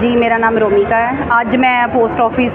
ਜੀ, ਮੇਰਾ ਨਾਮ ਰੋਮਿਕਾ ਹੈ। ਅੱਜ ਮੈਂ ਪੋਸਟ ਆਫਿਸ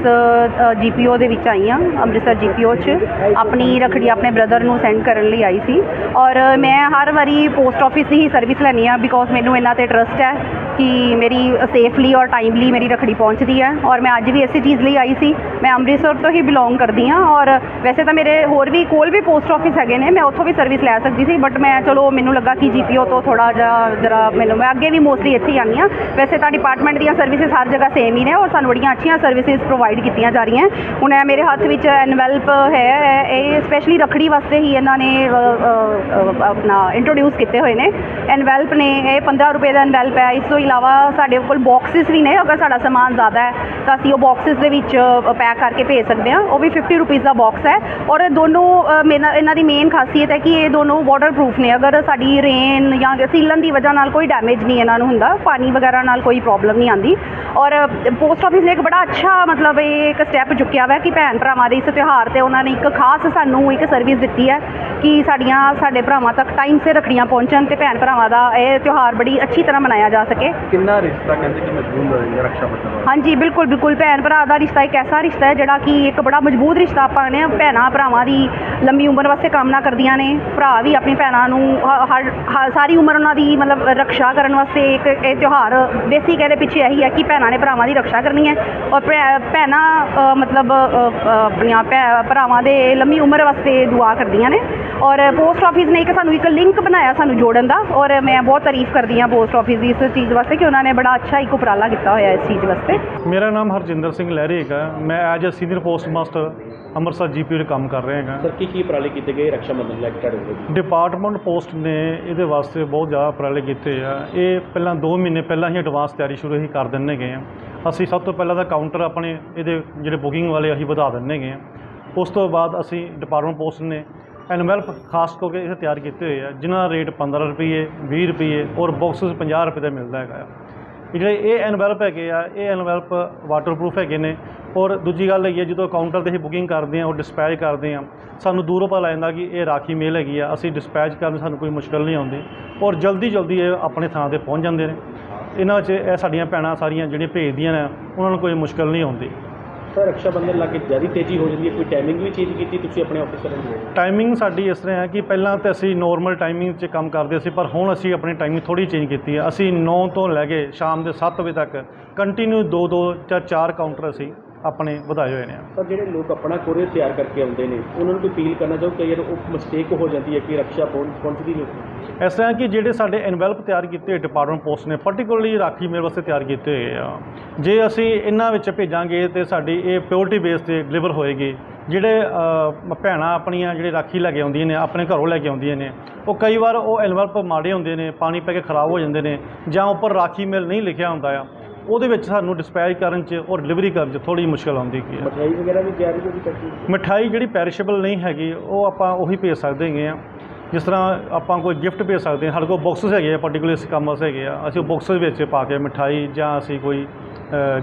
ਜੀਪੀਓ ਦੇ ਵਿੱਚ ਆਈ ਹਾਂ, ਅੰਮ੍ਰਿਤਸਰ ਜੀਪੀਓ 'ਚ। ਆਪਣੀ ਰਖੜੀ ਆਪਣੇ ਬ੍ਰਦਰ ਨੂੰ ਸੈਂਡ ਕਰਨ ਲਈ ਆਈ ਸੀ। ਔਰ ਮੈਂ ਹਰ ਵਾਰੀ ਪੋਸਟ ਆਫਿਸ ਦੀ ਹੀ ਸਰਵਿਸ ਲੈਂਦੀ ਹਾਂ ਬਿਕੋਜ਼ ਮੈਨੂੰ ਇਹਨਾਂ ਤੇ ਟਰਸਟ ਹੈ ਕਿ ਮੇਰੀ ਸੇਫਲੀ ਔਰ ਟਾਈਮਲੀ ਮੇਰੀ ਰਖੜੀ ਪਹੁੰਚਦੀ ਹੈ। ਔਰ ਮੈਂ ਅੱਜ ਵੀ ਇਸੇ ਚੀਜ਼ ਲਈ ਆਈ ਸੀ। ਮੈਂ ਅੰਮ੍ਰਿਤਸਰ ਤੋਂ ਹੀ ਬਿਲੋਂਗ ਕਰਦੀ ਹਾਂ ਔਰ ਵੈਸੇ ਤਾਂ ਮੇਰੇ ਹੋਰ ਵੀ ਕੋਲ ਵੀ ਪੋਸਟ ਆਫਿਸ ਹੈਗੇ ਨੇ, ਮੈਂ ਉੱਥੋਂ ਵੀ ਸਰਵਿਸ ਲੈ ਸਕਦੀ ਸੀ। ਬਟ ਮੈਂ ਚਲੋ ਮੈਨੂੰ ਲੱਗਾ ਕਿ ਜੀਪੀਓ ਤੋਂ ਥੋੜਾ ਜਿਹਾ ਜਰਾ ਮੈਨੂੰ, ਮੈਂ ਅੱਗੇ ਵੀ ਮੋਸਟਲੀ ਇੱਥੇ ਹੀ ਆਉਂਦੀ ਹਾਂ। ਵੈਸੇ ਤਾਂ ਡਿਪਾਰਟਮੈਂਟ ਦੀਆਂ ਸਰਵਿਸ ਸਰਵਿਸਿਜ਼ ਹਰ ਜਗ੍ਹਾ ਸੇਮ ਹੀ ਨੇ ਔਰ ਸਾਨੂੰ ਬੜੀਆਂ ਅੱਛੀਆਂ ਸਰਵਿਸਿਜ਼ ਪ੍ਰੋਵਾਈਡ ਕੀਤੀਆਂ ਜਾ ਰਹੀਆਂ। ਹੁਣ ਇਹ ਮੇਰੇ ਹੱਥ ਵਿੱਚ ਐਨਵੈਲਪ ਹੈ ਇਹ ਸਪੈਸ਼ਲੀ ਰਖੜੀ ਵਾਸਤੇ ਹੀ ਇਹਨਾਂ ਨੇ ਆਪਣਾ ਇੰਟਰੋਡਿਊਸ ਕੀਤੇ ਹੋਏ ਨੇ। ਐਨਵੈਲਪ ਨੇ ਇਹ 15 ਰੁਪਏ ਦਾ ਐਨਵੈਲਪ ਹੈ। ਇਸ ਤੋਂ ਇਲਾਵਾ ਸਾਡੇ ਕੋਲ ਬਾਕਸਿਸ ਵੀ ਨੇ ਅਗਰ ਸਾਡਾ ਸਮਾਨ ਜ਼ਿਆਦਾ ਹੈ ਤਾਂ ਅਸੀਂ ਉਹ ਬਾਕਸਿਸ ਦੇ ਵਿੱਚ ਪੈਕ ਕਰਕੇ ਭੇਜ ਸਕਦੇ ਹਾਂ। ਉਹ ਵੀ 50 ਰੁਪੀਸ ਦਾ ਬਾਕਸ ਹੈ। ਔਰ ਇਹ ਦੋਨੋਂ ਅ, ਮੇਨਾ- ਇਹਨਾਂ ਦੀ ਮੇਨ ਖਾਸੀਅਤ ਹੈ ਕਿ ਇਹ ਦੋਨੋਂ ਵਾਟਰ ਨੇ। ਅਗਰ ਸਾਡੀ ਰੇਨ ਜਾਂ ਸੀਲਨ ਦੀ ਵਜ੍ਹਾ ਨਾਲ ਕੋਈ ਡੈਮੇਜ ਨਹੀਂ ਇਹਨਾਂ ਨੂੰ ਹੁੰਦਾ ਪਾਣੀ ਵਗੈਰਾ ਨਾਲ ਕੋਈ ਪ੍ਰੋਬਲਮ ਨਹੀਂ ਆਉਂਦੀ। ਔਰ ਪੋਸਟ ਆਫਿਸ ਨੇ ਇੱਕ ਬੜਾ ਅੱਛਾ ਮਤਲਬ ਇਹ ਇੱਕ ਸਟੈਪ ਚੁੱਕਿਆ ਵਾ ਕਿ ਭੈਣ ਭਰਾਵਾਂ ਦੇ ਇਸ ਤਿਉਹਾਰ ਤੇ ਉਹਨਾਂ ਨੇ ਇੱਕ ਖਾਸ ਸਾਨੂੰ ਇੱਕ ਸਰਵਿਸ ਦਿੱਤੀ ਹੈ ਕਿ ਸਾਡੀਆਂ ਸਾਡੇ ਭਰਾਵਾਂ ਤੱਕ ਟਾਈਮ ਸਿਰ ਰੱਖੜੀਆਂ ਪਹੁੰਚਣ ਤੇ ਭੈਣ ਭਰਾਵਾਂ ਦਾ ਇਹ ਤਿਉਹਾਰ ਬੜੀ ਅੱਛੀ ਤਰ੍ਹਾਂ ਮਨਾਇਆ ਜਾ ਸਕੇ। ਕਿੰਨਾ ਰਿਸ਼ਤਾ ਕਹਿੰਦੇ ਕਿ ਮਜ਼ਬੂਤ ਹੋ ਜਾਂਦਾ ਰੱਖਿਆ ਬੰਧਨ ਹਾਂਜੀ ਬਿਲਕੁਲ ਬਿਲਕੁਲ। ਭੈਣ ਭਰਾ ਦਾ ਰਿਸ਼ਤਾ ਇੱਕ ਐਸਾ ਰਿਸ਼ਤਾ ਹੈ ਜਿਹੜਾ ਕਿ ਇੱਕ ਬੜਾ ਮਜ਼ਬੂਤ ਰਿਸ਼ਤਾ ਆਪਾਂ ਨੇ ਭੈਣਾਂ ਭਰਾਵਾਂ ਦੀ ਲੰਮੀ ਉਮਰ ਵਾਸਤੇ ਕਾਮਨਾ ਕਰਦੀਆਂ ਨੇ। ਭਰਾ ਵੀ ਆਪਣੀ ਭੈਣਾਂ ਨੂੰ ਹਰ ਸਾਰੀ ਉਮਰ ਉਹਨਾਂ ਦੀ ਮਤਲਬ ਰੱਖਿਆ ਕਰਨ ਵਾਸਤੇ ਇੱਕ ਇਹ ਤਿਉਹਾਰ ਬੇਸਿਕ ਇਹਦੇ ਪਿੱਛੇ ਇਹੀ ਹੈ ਕਿ ਭੈਣਾਂ ਨੇ ਭਰਾਵਾਂ ਦੀ ਰੱਖਿਆ ਕਰਨੀ ਹੈ ਔਰ ਭੈ- ਭੈਣਾਂ ਮਤਲਬ ਆਪਣੀਆਂ ਭੈ- ਭਰਾਵਾਂ ਦੇ ਲੰਮੀ ਉਮਰ ਵਾਸਤੇ ਦੁਆ ਕਰਦੀਆਂ ਨੇ ਔਰ ਪੋਸਟ ਆਫਿਸ ਨੇ ਇੱਕ ਸਾਨੂੰ ਇੱਕ ਲਿੰਕ ਬਣਾਇਆ ਸਾਨੂੰ ਜੋੜਨ ਦਾ ਔਰ ਮੈਂ ਬਹੁਤ ਤਾਰੀਫ ਕਰਦੀ ਹਾਂ ਪੋਸਟ ਆਫਿਸ ਦੀ ਇਸ ਚੀਜ਼ ਵਾਸਤੇ ਕਿ ਉਹਨਾਂ ਨੇ ਬੜਾ ਅੱਛਾ ਇੱਕ ਉਪਰਾਲਾ ਕੀਤਾ ਹੋਇਆ ਇਸ ਚੀਜ਼ ਵਾਸਤੇ। ਮੇਰਾ ਨਾਮ ਹਰਜਿੰਦਰ ਸਿੰਘ ਲਹਿਰੀ ਹੈਗਾ ਮੈਂ as a senior post master Amritsar GP ਦੇ ਕੰਮ ਕਰ ਰਿਹਾ ਹੈਗਾ। ਸਰ ਕੀ ਕੀ ਉਪਰਾਲੇ ਕੀਤੇ ਗਏ ਰੱਖਿਆ ਬੰਧਨ ਲੈ ਕੇ ਤੁਹਾਡੇ ਵੱਲੋਂ ਡਿਪਾਰਟਮੈਂਟ ਪੋਸਟ ਨੇ ਇਹਦੇ ਵਾਸਤੇ ਬਹੁਤ ਜ਼ਿਆਦਾ ਉਪਰਾਲੇ ਕੀਤੇ ਆ। ਇਹ ਪਹਿਲਾਂ 2 ਮਹੀਨੇ ਪਹਿਲਾਂ ਹੀ ਐਡਵਾਂਸ ਤਿਆਰੀ ਸ਼ੁਰੂ ਹੀ ਕਰ ਦਿੰਨੇ ਗਏ ਆ। ਅਸੀਂ ਸਭ ਤੋਂ ਪਹਿਲਾਂ ਤਾਂ ਕਾਊਂਟਰ ਆਪਣੇ ਇਹਦੇ ਜਿਹੜੇ ਬੁਕਿੰਗ ਵਾਲੇ ਅਸੀਂ ਵਧਾ ਦਿੰਨੇ ਗਏ ਆ। ਉਸ ਤੋਂ ਬਾਅਦ ਅਸੀਂ ਡਿਪਾਰਟਮੈਂਟ ਪੋਸਟ ਨੇ ਐਨਵੈਲਪ ਖਾਸ ਕਰਕੇ ਇਹ ਤਿਆਰ ਕੀਤੇ ਹੋਏ ਆ, ਜਿਨ੍ਹਾਂ ਦਾ ਰੇਟ 15 ਰੁਪਏ 20 ਰੁਪਏ ਔਰ ਬਾਕਸਸ 50 ਰੁਪਏ ਦਾ ਮਿਲਦਾ ਹੈਗਾ ਆ। ਜਿਹੜੇ ਇਹ ਐਨਵੈਲਪ ਹੈਗੇ ਆ, ਇਹ ਐਨਵੈਲਪ ਵਾਟਰਪ੍ਰੂਫ ਹੈਗੇ ਨੇ ਔਰ ਦੂਜੀ ਗੱਲ ਹੈਗੀ ਹੈ ਜਦੋਂ ਕਾਊਂਟਰ ਤੇ ਅਸੀਂ ਬੁਕਿੰਗ ਕਰਦੇ ਆ ਔਰ ਡਿਸਪੈਚ ਕਰਦੇ ਆ, ਸਾਨੂੰ ਦੂਰੋਂ ਪਤਾ ਲੱਗ ਜਾਂਦਾ ਕਿ ਇਹ ਰਾਖੀ ਮੇਲ ਹੈਗੀ ਆ, ਅਸੀਂ ਡਿਸਪੈਚ ਕਰਨ ਸਾਨੂੰ ਕੋਈ ਮੁਸ਼ਕਲ ਨਹੀਂ ਆਉਂਦੀ ਔਰ ਜਲਦੀ ਜਲਦੀ ਇਹ ਆਪਣੇ ਥਾਂ ਤੇ ਪਹੁੰਚ ਜਾਂਦੇ ਨੇ। ਇਹਨਾਂ 'ਚ ਇਹ ਸਾਡੀਆਂ ਭੈਣਾਂ ਸਾਰੀਆਂ ਜਿਹੜੀਆਂ ਭੇਜਦੀਆਂ ਨੇ ਉਹਨਾਂ ਨੂੰ ਕੋਈ ਮੁਸ਼ਕਲ ਨਹੀਂ ਆਉਂਦੀ। ਸਰ ਰੱਖਿਆ ਬੰਧਨ ਲਾ ਕੇ ਜ਼ਿਆਦਾ ਤੇਜ਼ੀ ਹੋ ਜਾਂਦੀ ਹੈ ਕੋਈ ਟਾਈਮਿੰਗ ਵੀ ਚੇਂਜ ਕੀਤੀ ਤੁਸੀਂ ਆਪਣੇ ਆਫਿਸਰਾਂ ਨੂੰ? ਟਾਈਮਿੰਗ ਸਾਡੀ ਇਸ ਤਰ੍ਹਾਂ ਹੈ ਕਿ ਪਹਿਲਾਂ ਤਾਂ ਅਸੀਂ ਨੋਰਮਲ ਟਾਈਮਿੰਗ 'ਚ ਕੰਮ ਕਰਦੇ ਸੀ ਪਰ ਹੁਣ ਅਸੀਂ ਆਪਣੀ ਟਾਈਮਿੰਗ ਥੋੜੀ ਚੇਂਜ ਕੀਤੀ ਹੈ। ਅਸੀਂ 9 ਤੋਂ ਲੈ ਕੇ ਸ਼ਾਮ ਦੇ 7 ਵਜੇ ਤੱਕ ਕੰਟੀਨਿਊ 2 2 ਜਾਂ 4 ਕਾਊਂਟਰ ਅਸੀਂ ਆਪਣੇ ਵਧਾਏ ਹੋਏ ਨੇ। ਸਰ ਜਿਹੜੇ ਲੋਕ ਆਪਣਾ ਕੋਰੀਅਰ ਤਿਆਰ ਕਰਕੇ ਆਉਂਦੇ ਨੇ ਉਹਨਾਂ ਨੂੰ ਕੋਈ ਅਪੀਲ ਕਰਨਾ ਚਾਹੋ ਕਈ ਵਾਰ ਉਹ ਮਿਸਟੇਕ ਹੋ ਜਾਂਦੀ ਹੈ ਕਿ ਰੱਖਿਆ ਪਹੁੰਚ ਪਹੁੰਚਦੀ ਨਹੀਂ? ਇਸ ਤਰ੍ਹਾਂ ਕਿ ਜਿਹੜੇ ਸਾਡੇ ਐਨਵੈਲਪ ਤਿਆਰ ਕੀਤੇ ਡਿਪਾਰਟਮੈਂਟ ਪੋਸਟ ਨੇ ਪਾਰਟਿਕੂਲਰਲੀ ਰਾਖੀ ਮੇਰੇ ਵਾਸਤੇ ਤਿਆਰ ਕੀਤੇ ਹੋਏ ਆ। ਜੇ ਅਸੀਂ ਇਹਨਾਂ ਵਿੱਚ ਭੇਜਾਂਗੇ ਤੇ ਸਾਡੀ ਇਹ ਪਿਓਰਿਟੀ ਬੇਸ ਤੇ ਡਿਲੀਵਰ ਹੋਏਗੀ। ਜਿਹੜੇ ਭੈਣਾਂ ਆਪਣੀਆਂ ਜਿਹੜੇ ਰਾਖੀ ਲੈ ਕੇ ਆਉਂਦੀਆਂ ਨੇ ਆਪਣੇ ਘਰੋਂ ਲੈ ਕੇ ਆਉਂਦੀਆਂ ਨੇ ਉਹ ਕਈ ਵਾਰ ਉਹ ਐਨਵੈਲਪ ਮਾੜੇ ਹੁੰਦੇ ਨੇ ਪਾਣੀ ਪੈ ਕੇ ਖਰਾਬ ਹੋ ਜਾਂਦੇ ਨੇ ਜਾਂ ਉੱਪਰ ਰਾਖੀ ਮੇਲ ਨਹੀਂ ਲਿਖਿਆ ਹੁੰਦਾ ਆ। ਉਹਦੇ ਵਿੱਚ ਸਾਨੂੰ ਡਿਸਪੈਚ ਕਰਨ 'ਚ ਔਰ ਡਿਲੀਵਰੀ ਕਰਨ 'ਚ ਥੋੜੀ ਮੁਸ਼ਕਲ ਆਉਂਦੀ ਕੀ ਹੈ। ਮਠਿਆਈ ਵਗੈਰਾ ਵੀ ਤਿਆਰੀ ਹੋਈ ਕਰਦੀ ਮਿਠਾਈ ਜਿਹੜੀ ਪੈਰਿਸ਼ੇਬਲ ਨਹੀਂ ਹੈਗੀ ਉਹ ਆਪਾਂ ਉਹੀ ਭੇਜ ਸਕਦੇ ਹੈਗੇ ਆ ਜਿਸ ਤਰ੍ਹਾਂ ਆਪਾਂ ਕੋਈ ਗਿਫਟ ਭੇਜ ਸਕਦੇ ਹਾਂ ਸਾਡੇ ਕੋਲ ਬਾਕਸਸ ਹੈਗੇ ਆ ਪਾਰਟਿਕੂਲਰ ਇਸ ਕੰਮ ਵਾਸਤੇ ਹੈਗੇ ਆ। ਅਸੀਂ ਉਹ ਬਾਕਸਸ ਵਿੱਚ ਪਾ ਕੇ ਮਿਠਾਈ ਜਾਂ ਅਸੀਂ ਕੋਈ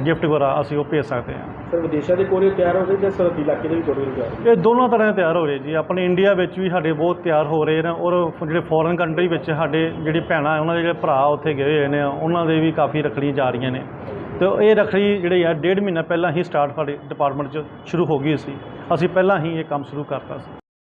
ਗਿਫਟ ਵਗੈਰਾ ਅਸੀਂ ਉਹ ਭੇਜ ਸਕਦੇ ਹਾਂ। ਸਰ ਵਿਦੇਸ਼ਾਂ ਦੇ ਕੋਰੀਅਰ ਤਿਆਰ ਹੋ ਗਏ ਜਾਂ ਸਰਹੱਦੀ ਇਲਾਕੇ ਦੇ ਵੀ ਕੋਰੀਅਰ ਤਿਆਰ ਇਹ ਦੋਨੋਂ ਤਰ੍ਹਾਂ ਦੇ ਤਿਆਰ ਹੋ ਰਹੇ ਜੀ। ਆਪਣੇ ਇੰਡੀਆ ਵਿੱਚ ਵੀ ਸਾਡੇ ਬਹੁਤ ਤਿਆਰ ਹੋ ਰਹੇ ਨੇ ਔਰ ਜਿਹੜੇ ਫੋਰਨ ਕੰਟਰੀ ਵਿੱਚ ਸਾਡੇ ਜਿਹੜੀ ਭੈਣਾਂ ਉਹਨਾਂ ਦੇ ਜਿਹੜੇ ਭਰਾ ਉੱਥੇ ਗਏ ਹੋਏ ਨੇ ਉਹਨਾਂ ਦੇ ਵੀ ਕਾਫੀ ਰੱਖੜੀਆਂ ਜਾ ਰਹੀਆਂ ਨੇ। ਤੇ ਇਹ ਰੱਖੜੀ ਜਿਹੜੀ ਆ ਡੇਢ ਮਹੀਨਾ ਪਹਿਲਾਂ ਹੀ ਸਟਾਰਟ ਸਾਡੇ ਡਿਪਾਰਟਮੈਂਟ 'ਚ ਸ਼ੁਰੂ ਹੋ ਗਈ ਸੀ। ਅਸੀਂ ਪਹਿਲਾਂ ਹੀ ਇਹ ਕੰਮ ਸ਼ੁਰੂ ਕਰਤਾ ਸੀ।